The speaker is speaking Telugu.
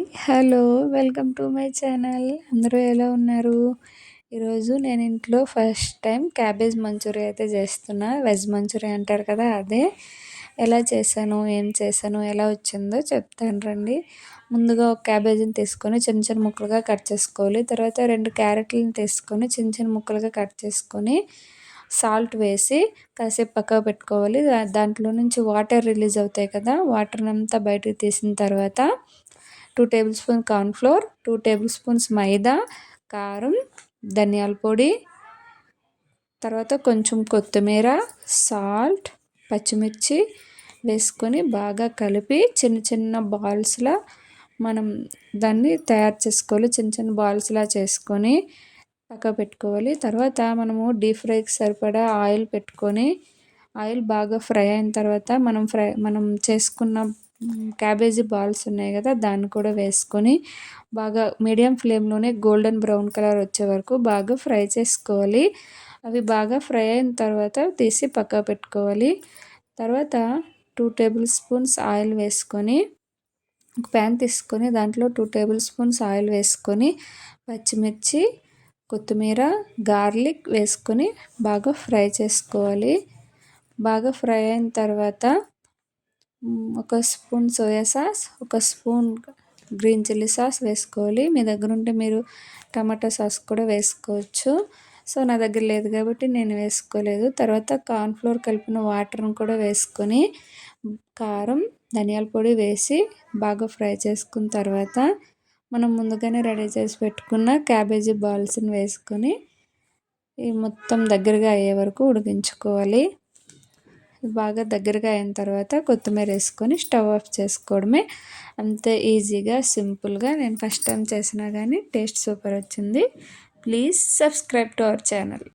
Hello welcome to my channel. అందరూ ఎలా ఉన్నారు? ఈరోజు నేను ఇంట్లో ఫస్ట్ టైం క్యాబేజ్ మంచూరియా అయితే చేస్తున్నా. వెజ్ మంచూరియా అంటారు కదా అదే. ఎలా చేశాను? ఏం చేశాను? ఎలా వచ్చిందో చెప్తాను రండి. ముందుగా ఒక క్యాబేజీని తీసుకొని చిన్న చిన్న ముక్కలుగా కట్ చేసుకోవాలి. తర్వాత రెండు క్యారెట్లను తీసుకొని చిన్న చిన్న ముక్కలుగా కట్ చేసుకొని సాల్ట్ వేసి కాసేపు పక్కకు పెట్టుకోవాలి. దాంట్లో నుంచి వాటర్ రిలీజ్ అవుతాయి కదా వాటర్ అంతా బయటకు తీసిన తర్వాత two tablespoon cornflour two tablespoons మైదా కారం ధనియాల పొడి తర్వాత కొంచెం కొత్తిమీర సాల్ట్ పచ్చిమిర్చి వేసుకొని బాగా కలిపి చిన్న చిన్న బాల్స్లా మనం దాన్ని తయారు చేసుకోవాలి. చిన్న చిన్న బాల్స్లా చేసుకొని పక్క పెట్టుకోవాలి. తర్వాత మనము డీప్ ఫ్రైకి సరిపడా ఆయిల్ పెట్టుకొని ఆయిల్ బాగా ఫ్రై అయిన తర్వాత మనం ఫ్రై మనం చేసుకున్న క్యాబేజీ బాల్స్ ఉన్నాయి కదా దాన్ని కూడా వేసుకొని బాగా మీడియం ఫ్లేమ్లోనే గోల్డెన్ బ్రౌన్ కలర్ వచ్చే వరకు బాగా ఫ్రై చేసుకోవాలి. అవి బాగా ఫ్రై అయిన తర్వాత తీసి పక్క పెట్టుకోవాలి. తర్వాత టూ టేబుల్ స్పూన్స్ ఆయిల్ వేసుకొని ఒక ప్యాన్ తీసుకొని దాంట్లో టూ టేబుల్ స్పూన్స్ ఆయిల్ వేసుకొని పచ్చిమిర్చి కొత్తిమీర గార్లిక్ వేసుకొని బాగా ఫ్రై చేసుకోవాలి. బాగా ఫ్రై అయిన తర్వాత ఒక స్పూన్ సోయా సాస్ ఒక స్పూన్ గ్రీన్ చిల్లీ సాస్ వేసుకోవాలి. మీ దగ్గర ఉంటే మీరు టమాటా సాస్ కూడా వేసుకోవచ్చు. సో నా దగ్గర లేదు కాబట్టి నేను వేసుకోలేదు. తర్వాత కార్న్ఫ్లోర్ కలిపిన వాటర్ని కూడా వేసుకొని కారం ధనియాల పొడి వేసి బాగా ఫ్రై చేసుకున్న తర్వాత మనం ముందుగానే రెడీ చేసి పెట్టుకున్న క్యాబేజీ బాల్స్ని వేసుకొని ఈ మొత్తం దగ్గరగా అయ్యే వరకు ఉడికించుకోవాలి. బాగా దగ్గరగా అయిన తర్వాత కొత్తిమీర వేసుకొని స్టవ్ ఆఫ్ చేసుకోవడమే. అంతే ఈజీగా సింపుల్గా నేను ఫస్ట్ టైం చేసినా కానీ టేస్ట్ సూపర్ వచ్చింది. Please subscribe to our channel.